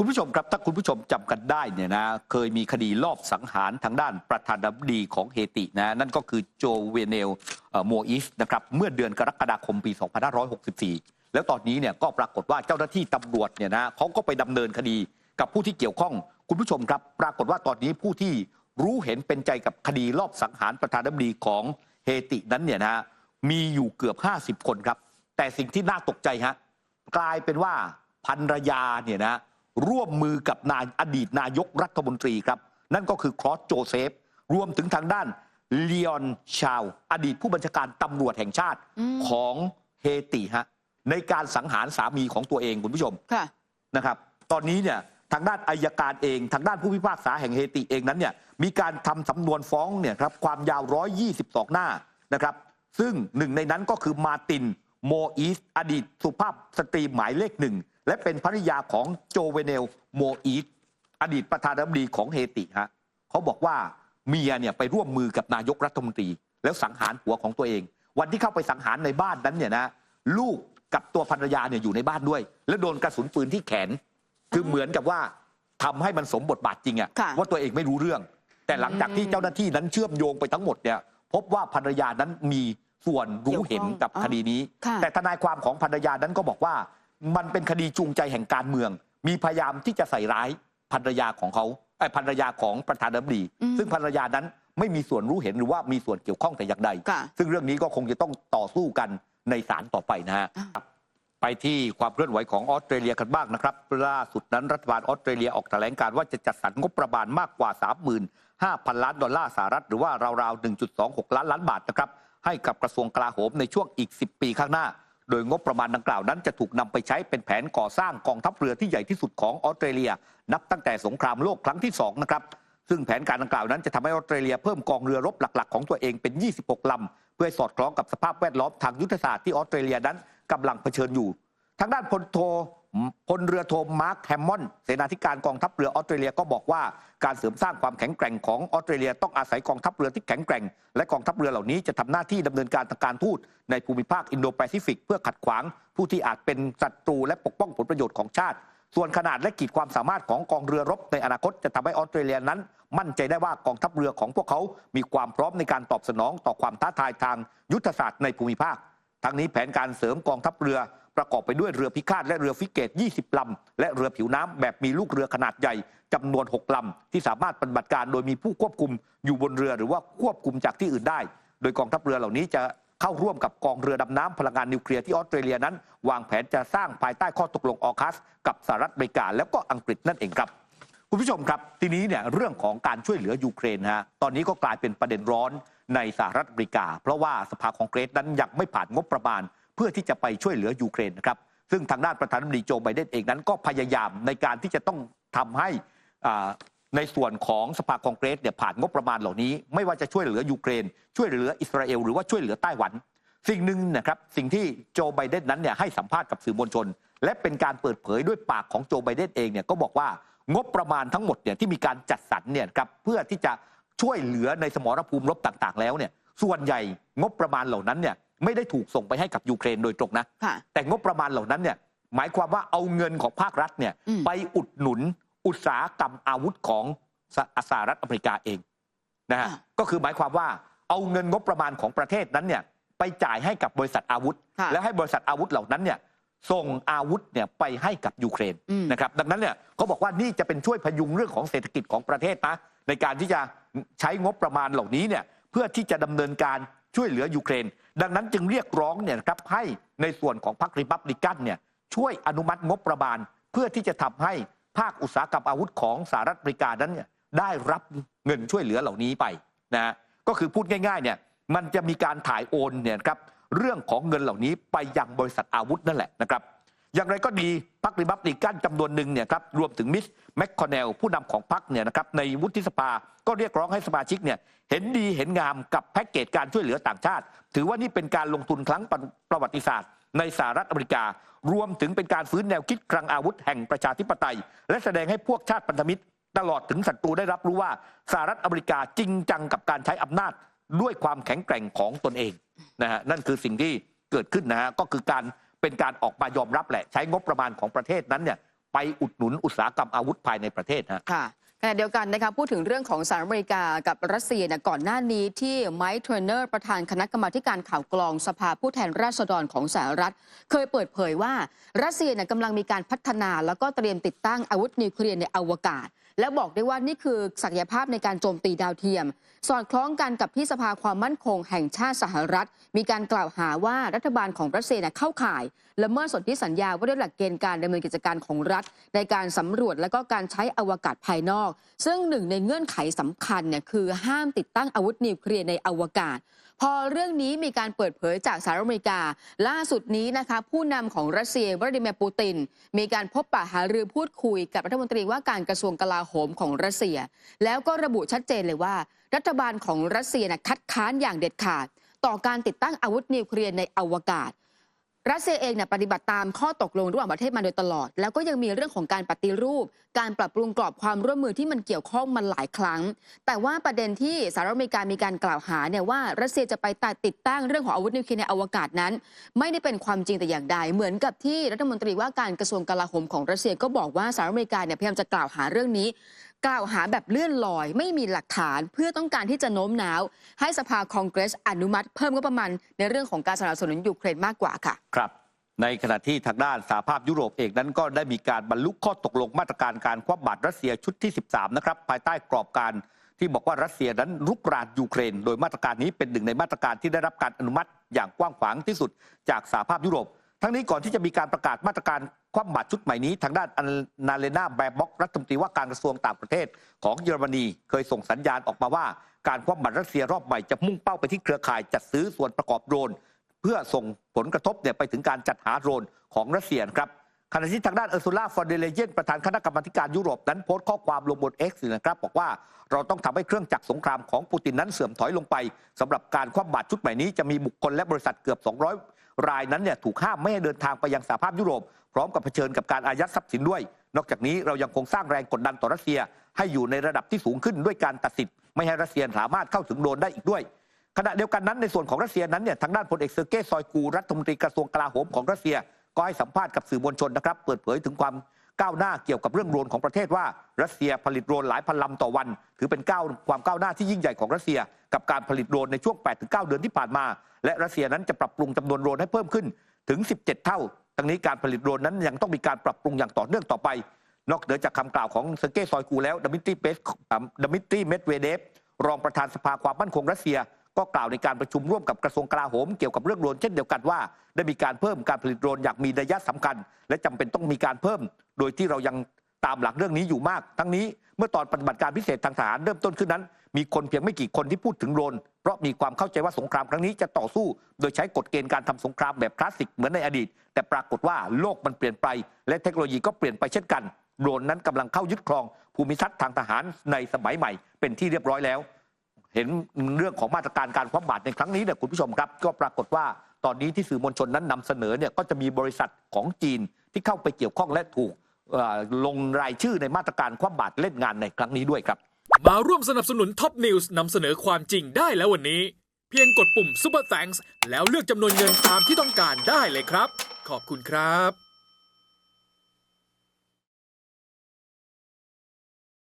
คุณผู้ชมครับถ้าคุณผู้ชมจำกันได้เนี่ยนะเคยมีคดีลอบสังหารทางด้านประธานาธิบดีของเฮตินะนั่นก็คือโจเวเนลเอ่อโมอิสนะครับเมื่อเดือนกรกฎาคมปี 2564 แล้วตอนนี้เนี่ยก็ปรากฏว่าเจ้าหน้าที่ตำรวจเนี่ยนะเขาก็ไปดำเนินคดีกับผู้ที่เกี่ยวข้อง คุณผู้ชมครับ ปรากฏว่าตอนนี้ผู้ที่รู้เห็นเป็นใจกับคดีลอบสังหารประธานาธิบดีของเฮตินั้นเนี่ยนะมีอยู่เกือบ 50 คนครับ แต่สิ่งที่น่าตกใจฮะกลายเป็นว่าภรรยาเนี่ยนะ ร่วมมือกับนายอดีตนายกรัฐมนตรีครับ นั่นก็คือครอสโจเซฟ รวมถึงทางด้านเล o อนชาว อดีตผู้บัญชาการตำรวจแห่งชาติอืมของเฮติฮะในการสังหารสามีของตัวเองคุณผู้ชมค่ะนะครับ ตอนนี้เนี่ยทางด้านอายการเอง ทางด้านผู้พิพากษาแห่งเฮติเองนั้นเนี่ยมีการทำสำนวนฟ้องเนี่ยครับความยาว 122 หน้านะครับ ซึ่งหนึ่งในนั้นก็คือมาร์ตินโมอีส อดีตสุภาพสตรีหมายเลขหนึ่ง และเป็นภริยาของโจเวเนลโมอีสอดีตประธานาธิบดีของเฮติฮะเขาบอกว่าเมียเนี่ยไปร่วมมือกับนายกรัฐมนตรี แล้วสังหารผัวของตัวเอง วันที่เข้าไปสังหารในบ้านนั้นเนี่ยนะลูกกับตัวภรรยาเนี่ยอยู่ในบ้านด้วย แล้วโดนกระสุนปืนที่แขน คือเหมือนกับว่าทำให้มันสมบทบาทจริงอะค่ะว่าตัวเองไม่รู้เรื่อง แต่หลังจากที่เจ้าหน้าที่นั้นเชื่อมโยงไปทั้งหมดเนี่ยพบว่าภรรยานั้นมีส่วนรู้เห็นกับคดีนี้ค่ะแต่ทนายความของภรรยานั้นก็บอกว่า มันเป็นคดีจูงใจแห่งการเมือง มีพยายามที่จะใส่ร้ายภรรยาของเขาไอ้ยภรรยาของประธานาธิบดีอืมซึ่งภรรยานั้นไม่มีส่วนรู้เห็นหรือว่ามีส่วนเกี่ยวข้องแต่อย่างใดค่ะซึ่งเรื่องนี้ก็คงจะต้องต่อสู้กันในศาลต่อไปนะฮะอ่าไปที่ความเคลื่อนไหวของออสเตรเลียกันบ้างนะครับ ล่าสุดนั้นรัฐบาลออสเตรเลียออกแถลงการว่าจะจัดสรรงบประมาณมากกว่า 35,000 ล้านดอลลาร์สหรัฐ หรือว่าราวๆ 1.26 ล้านล้านบาทนะครับให้กับกระทรวงกลาโหมในช่วงอีก 10 ปีข้างหน้า โดยงบประมาณดังกล่าวนั้นจะถูกนำไปใช้เป็นแผนก่อสร้างกองทัพเรือที่ใหญ่ที่สุดของออสเตรเลีย นับตั้งแต่สงครามโลกครั้งที่สองนะครับซึ่งแผนการดังกล่าวนั้นจะทำให้ออสเตรเลียเพิ่มกองเรือรบหลัก ๆ ของตัวเองเป็น 26ลำเพื่อสอดคล้องกับสภาพแวดล้อมทางยุทธศาสตร์ที่ออสเตรเลียนั้นกำลังเผชิญอยู่ ทางด้านพลโท พลเรือโทมาร์คแฮมมอนเสนาธิการกองทัพเรือออสเตรเลียก็บอกว่าการเสริมสร้างความแข็งแกร่งของออสเตรเลียต้องอาศัยกองทัพเรือที่แข็งแกร่ง และกองทัพเรือเหล่านี้จะทำหน้าที่ดำเนินการทางการทูตในภูมิภาคอินโดแปซิฟิก เพื่อขัดขวางผู้ที่อาจเป็นศัตรูและปกป้องผลประโยชน์ของชาติ ส่วนขนาดและขีดความสามารถของกองเรือรบในอนาคตจะทำให้ออสเตรเลียนั้น มั่นใจได้ว่ากองทัพเรือของพวกเขา มีความพร้อมในการตอบสนองต่อความท้าทายทางยุทธศาสตร์ในภูมิภาคทั้งนี้แผนการเสริมกองทัพเรือ ประกอบไปด้วยเรือพิฆาตและเรือฟิเกต 20 ลำ และเรือผิวน้ำแบบมีลูกเรือขนาดใหญ่จำนวน 6 ลำ ที่สามารถปฏิบัติการโดยมีผู้ควบคุมอยู่บนเรือหรือว่าควบคุมจากที่อื่นได้ โดยกองทัพเรือเหล่านี้จะเข้าร่วมกับกองเรือดำน้ำพลังงานนิวเคลียร์ที่ออสเตรเลียนั้น วางแผนจะสร้างภายใต้ข้อตกลงออคัส กับสหรัฐอเมริกาแล้วก็อังกฤษนั่นเองครับคุณผู้ชมครับ ทีนี้เนี่ยเรื่องของการช่วยเหลือยูเครนฮะตอนนี้ก็กลายเป็นประเด็นร้อนในสหรัฐอเมริกา เพราะว่าสภาคองเกรสนั้นยังไม่ผ่านงบประมาณ เพื่อที่จะไปช่วยเหลือยูเครนนะครับซึ่งทางด้านประธานาธิบดีโจไบเดนเองนั้นก็พยายามในการที่จะต้องทำให้ในส่วนของสภาคองเกรสเนี่ยผ่านงบประมาณเหล่านี้ ไม่ว่าจะช่วยเหลือยูเครน ช่วยเหลืออิสราเอล หรือว่าช่วยเหลือไต้หวัน สิ่งหนึ่งนะครับสิ่งที่โจไบเดนนั้นเนี่ยให้สัมภาษณ์กับสื่อมวลชน และเป็นการเปิดเผยด้วยปากของโจไบเดนเองเนี่ยก็บอกว่างบประมาณทั้งหมดเนี่ยที่มีการจัดสรรเนี่ยครับเพื่อที่จะช่วยเหลือในสมรภูมิรบต่างๆ แล้วเนี่ยส่วนใหญ่งบประมาณเหล่านั้นเนี่ย ไม่ได้ถูกส่งไปให้กับยูเครนโดยตรงนะค่ะแต่งบประมาณเหล่านั้นเนี่ยหมายความว่าเอาเงินของภาครัฐเนี่ยอืมไปอุดหนุนอุตสาหกรรมอาวุธของสหสหรัฐอเมริกาเองนะฮะก็คือหมายความว่าเอาเงินงบประมาณของประเทศนั้นเนี่ยไปจ่ายให้กับบริษัทอาวุธค่ะแล้วให้บริษัทอาวุธเหล่านั้นเนี่ยส่งอาวุธเนี่ยไปให้กับยูเครนอืมนะครับดังนั้นเนี่ยเขาบอกว่านี่จะเป็นช่วยพยุงเรื่องของเศรษฐกิจของประเทศนะในการที่จะใช้งบประมาณเหล่านี้เนี่ยเพื่อที่จะดำเนินการช่วยเหลือยูเครน ดังนั้นจึงเรียกร้องเนี่ยครับให้ในส่วนของพรรคริพับลิกันเนี่ยช่วยอนุมัติงบประมาณ เพื่อที่จะทำให้ภาคอุตสาหกรรมอาวุธของสหรัฐอเมริกานั้นเนี่ยได้รับเงินช่วยเหลือเหล่านี้ไปนะฮะก็คือพูดง่ายๆเนี่ยมันจะมีการถ่ายโอนเนี่ยครับเรื่องของเงินเหล่านี้ไปยังบริษัทอาวุธนั่นแหละนะครับ อย่างไรก็ดีพรรคริพับลิกันจำนวนหนึ่งเนี่ยครับรวมถึงมิสแมคคอนเนลผู้นำของพรรคเนี่ยนะครับในวุฒิสภาก็เรียกร้องให้สมาชิกเนี่ยเห็นดีเห็นงามกับแพ็กเกจการช่วยเหลือต่างชาติ ถือว่านี่เป็นการลงทุนครั้งประวัติศาสตร์ในสหรัฐอเมริกา รวมถึงเป็นการฟื้นแนวคิดคลังอาวุธแห่งประชาธิปไตย และแสดงให้พวกชาติพันธมิตร ตลอดถึงศัตรูได้รับรู้ว่าสหรัฐอเมริกาจริงจังกับการใช้อำนาจด้วยความแข็งแกร่งของตนเองนะฮะนั่นคือสิ่งที่เกิดขึ้นนะฮะก็คือการ เป็นการออกมายอมรับแหละ ใช้งบประมาณของประเทศนั้นเนี่ยไปอุดหนุนอุตสาหกรรมอาวุธภายในประเทศฮะค่ะ ขณะเดียวกันนะคะพูดถึงเรื่องของสหรัฐอเมริกากับรัสเซียนี่ยก่อนหน้านี้ที่ไมค์เทรนเนอร์ประธานคณะกรรมาการข่าวกรองสภาผู้แทนราษฎรของสหรัฐ เคยเปิดเผยว่ารัสเซียนี่ยกำลังมีการพัฒนา แล้วก็เตรียมติดตั้งอาวุธนิวเคลียร์ในอวกาศ และบอกได้ว่านี่คือศักยภาพในการโจมตีดาวเทียม สอดคล้องกันกับที่สภาความมั่นคงแห่งชาติสหรัฐ มีการกล่าวหาว่ารัฐบาลของรัสเซียเนี่ยเข้าข่ายละเมิดสนธิสัญญาว่าด้วยหลักเกณฑ์การดำเนินกิจการของรัฐ ในการสำรวจและก็การใช้อวกาศภายนอกซึ่งหนึ่งในเงื่อนไขสำคัญเนี่ยคือห้ามติดตั้งอาวุธนิวเคลียร์ในอวกาศ พอเรื่องนี้มีการเปิดเผยจากสหรัฐอเมริกา ล่าสุดนี้นะคะผู้นำของรัสเซียวลาดิเมียร์ปูติน มีการพบปะหารือพูดคุยกับรัฐมนตรีว่าการกระทรวงกลาโหมของรัสเซีย แล้วก็ระบุชัดเจนเลยว่า รัฐบาลของรัสเซียนะคัดค้านอย่างเด็ดขาด ต่อการติดตั้งอาวุธนิวเคลียร์ในอวกาศ รัสเซียเองเนี่ยปฏิบัติตามข้อตกลงระหว่างประเทศมาโดยตลอด แล้วก็ยังมีเรื่องของการปฏิรูป การปรับปรุงกรอบความร่วมมือที่มันเกี่ยวข้องมันหลายครั้ง แต่ว่าประเด็นที่สหรัฐอเมริกามีการกล่าวหาเนี่ยว่ารัสเซียจะไปตัดติดตั้งเรื่องของอาวุธนิวเคลียร์ในอวกาศนั้น ไม่ได้เป็นความจริงแต่อย่างใด เหมือนกับที่รัฐมนตรีว่าการกระทรวงกลาโหมของรัสเซียก็บอกว่าสหรัฐอเมริกาเนี่ยพยายามจะกล่าวหาเรื่องนี้ กล่าวหาแบบเลื่อนลอย ไม่มีหลักฐานเพื่อต้องการที่จะโน้มน้าว ให้สภาคองเกรสอนุมัติเพิ่มงบประมาณในเรื่องของการสนับสนุนยูเครนมากกว่าค่ะ ครับในขณะที่ทางด้านสหภาพยุโรปเองนั้นก็ได้มีการบรรลุข้อตกลงมาตรการการคว่ำบาตรรัสเซียชุดที่ 13 นะครับ ภายใต้กรอบการที่บอกว่ารัสเซียนั้นรุกรานยูเครน โดยมาตรการนี้เป็นหนึ่งในมาตรการที่ได้รับการอนุมัติอย่างกว้างขวางที่สุด จากสหภาพยุโรป ทั้งนี้ก่อนที่จะมีการประกาศมาตรการคว่ำบาตรชุดใหม่นี้ ทางด้านอนาเลนาแบบ็อกรัฐมนตรีว่าการกระทรวงต่างประเทศ ของเยอรมนีเคยส่งสัญญาณออกมาว่า การคว่ำบาตรรัสเซียรอบใหม่จะมุ่งเป้าไปที่เครือข่ายจัดซื้อส่วนประกอบโดรน เพื่อส่งผลกระทบเนี่ยไปถึงการจัดหาโดรนของรัสเซียครับ ขณะที่ทางด้านเออร์ซูล่าฟอนเดเลเยนประธานคณะกรรมาธิการยุโรปนั้นโพสต์ข้อความลงบน X นะครับ บอกว่าเราต้องทำให้เครื่องจักรสงครามของปูตินนั้นเสื่อมถอยลงไปสำหรับการคว่ำบาตรชุดใหม่นี้จะมีบุคคลและบริษัทเกือบ 200 รายนั้นเนี่ยถูกห้ามไม่ให้เดินทางไปยังสหภาพยุโรป พร้อมกับเผชิญกับการอายัดทรัพย์สินด้วย นอกจากนี้เรายังคงสร้างแรงกดดันต่อรัสเซีย ให้อยู่ในระดับที่สูงขึ้นด้วยการตัดสิทธิ์ไม่ให้รัสเซียสามารถเข้าถึงโดรนได้อีกด้วยขณะเดียวกันนั้นในส่วนของรัสเซียนั้นเนี่ยทางด้านพลเอกเซอร์เกย์ซอยกูรัฐมนตรีกระทรวงกลาโหมของรัสเซีย ก็ให้สัมภาษณ์กับสื่อมวลชนนะครับ เปิดเผยถึงความก้าวหน้าเกี่ยวกับเรื่องโดรนของประเทศว่ารัสเซียผลิตโดรนหลายพันลำต่อวัน ถือเป็นก้าวความก้าวหน้าที่ยิ่งใหญ่ของรัสเซีย กับการผลิตโดรนในช่วง 8-9 เดือนที่ผ่านมา และรัสเซียนั้นจะปรับปรุงจำนวนโดรนให้เพิ่มขึ้นถึง 17 เท่าทั้งนี้การผลิตโดรนนั้นยังต้องมีการปรับปรุงอย่างต่อเนื่องต่อไป นอกเหนือจากคำกล่าวของเซอร์เกย์ซอยกูแล้วดมิตรีเปสดมิตรีเมดเวเดฟรองประธานสภาความมั่นคงรัสเซีย ก็กล่าวในการประชุมร่วมกับกระทรวงกลาโหมเกี่ยวกับเรื่องโดรนเช่นเดียวกันว่า ได้มีการเพิ่มการผลิตโดรนอย่างมีนัยยะสำคัญ และจำเป็นต้องมีการเพิ่ม โดยที่เรายังตามหลักเรื่องนี้อยู่มาก ทั้งนี้เมื่อตอนปฏิบัติการพิเศษทางทหารเริ่มต้นขึ้นนั้น มีคนเพียงไม่กี่คนที่พูดถึงโดรนเพราะมีความเข้าใจว่าสงครามครั้งนี้จะต่อสู้ โดยใช้กฎเกณฑ์การทำสงครามแบบคลาสสิกเหมือนในอดีต แต่ปรากฏว่าโลกมันเปลี่ยนไป และเทคโนโลยีก็เปลี่ยนไปเช่นกันโดรนนั้นกำลังเข้ายึดครองภูมิทัศน์ทางทหารในสมัยใหม่ เป็นที่เรียบร้อยแล้ว เห็นเรื่องของมาตรการการคว่ำบาตรในครั้งนี้เนี่ยคุณผู้ชมครับก็ปรากฏว่าตอนนี้ที่สื่อมวลชนนั้นนำเสนอเนี่ยก็จะมีบริษัทของจีนที่เข้าไปเกี่ยวข้องและถูกลงรายชื่อในมาตรการคว่ำบาตรเล่นงานในครั้งนี้ด้วยครับ มาร่วมสนับสนุนท็อปนิวส์นำเสนอความจริงได้แล้ววันนี้ เพียงกดปุ่ม Super Thanks แล้วเลือกจำนวนเงินตามที่ต้องการได้เลยครับ ขอบคุณครับ